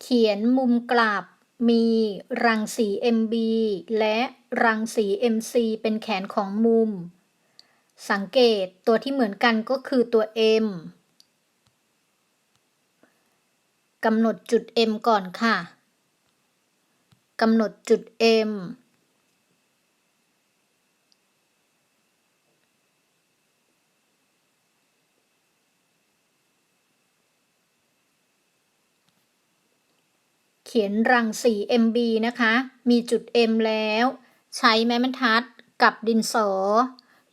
เขียนมุมกลับ มีรังสี MB และรังสี MC เป็นแขนของมุม สังเกตตัวที่เหมือนกันก็คือตัว M กำหนดจุด M ก่อนค่ะ กำหนดจุด M เขียนรังสี MB นะคะ มีจุด M แล้ว ใช้ไม้บรรทัดกับดินสอ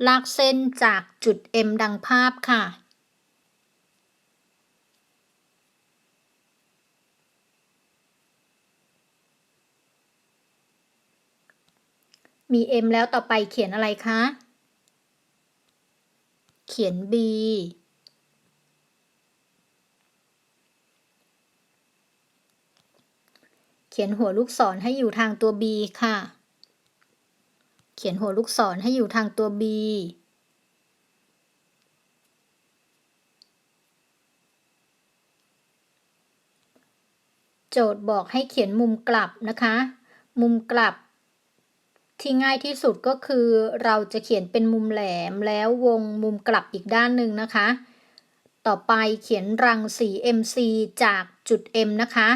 ลากเส้นจากจุด M ดังภาพค่ะ มี M แล้วต่อไปเขียนอะไรคะ เขียน B ขียนหัวลูกศรให้อยู่ทางตัว B ค่ะ เขียนหัวลูกศรให้อยู่ทางตัว B โจทย์บอกให้เขียนมุมกลับนะคะ มุมกลับ ที่ง่ายที่สุดก็คือเราจะเขียนเป็นมุมแหลมแล้ววงมุมกลับอีกด้านหนึ่งนะคะ ต่อไปเขียนรังสี MC จากจุด M นะคะ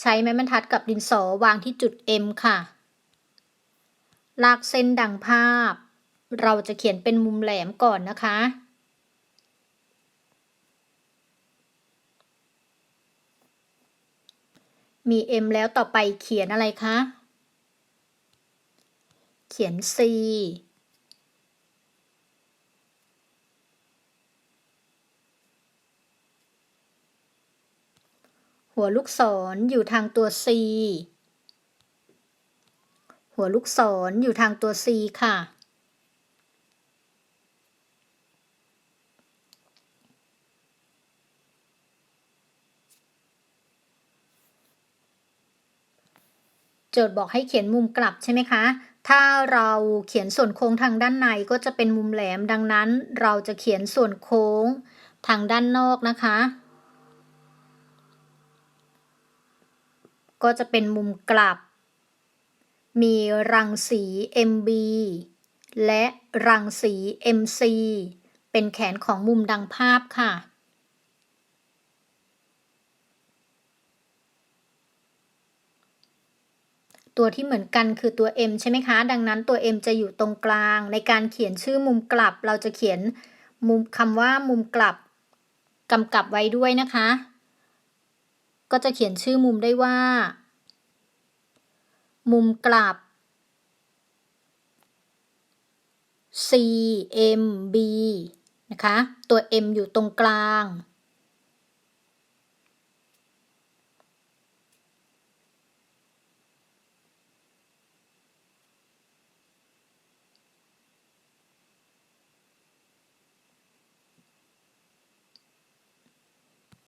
ใช้ไม้บรรทัดกับดินสอวางที่จุด M ค่ะ ลากเส้นดังภาพ เราจะเขียนเป็นมุมแหลมก่อนนะคะ มี M แล้วต่อไปเขียนอะไรคะ เขียน C หัวลูกศรอยู่ทางตัว C หัวลูกศรออยู่ทางตัว C ค่ะ โจทย์บอกให้เขียนมุมกลับใช่ไหมคะ ถ้าเราเขียนส่วนโค้งทางด้านในก็จะเป็นมุมแหลม ดังนั้นเราจะเขียนส่วนโค้งทางด้านนอกนะคะ ก็จะเป็นมุมกลับ มีรังสี MB และรังสี MC เป็นแขนของมุมดังภาพค่ะ ตัวที่เหมือนกันคือตัว M ใช่ไหมคะ ดังนั้นตัว M จะอยู่ตรงกลาง ในการเขียนชื่อมุมกลับ เราจะเขียนมุมคำว่ามุมกลับกำกับไว้ด้วยนะคะ ก็จะเขียนชื่อมุมได้ว่า มุมกลับ CMB นะคะ ตัว M อยู่ตรงกลาง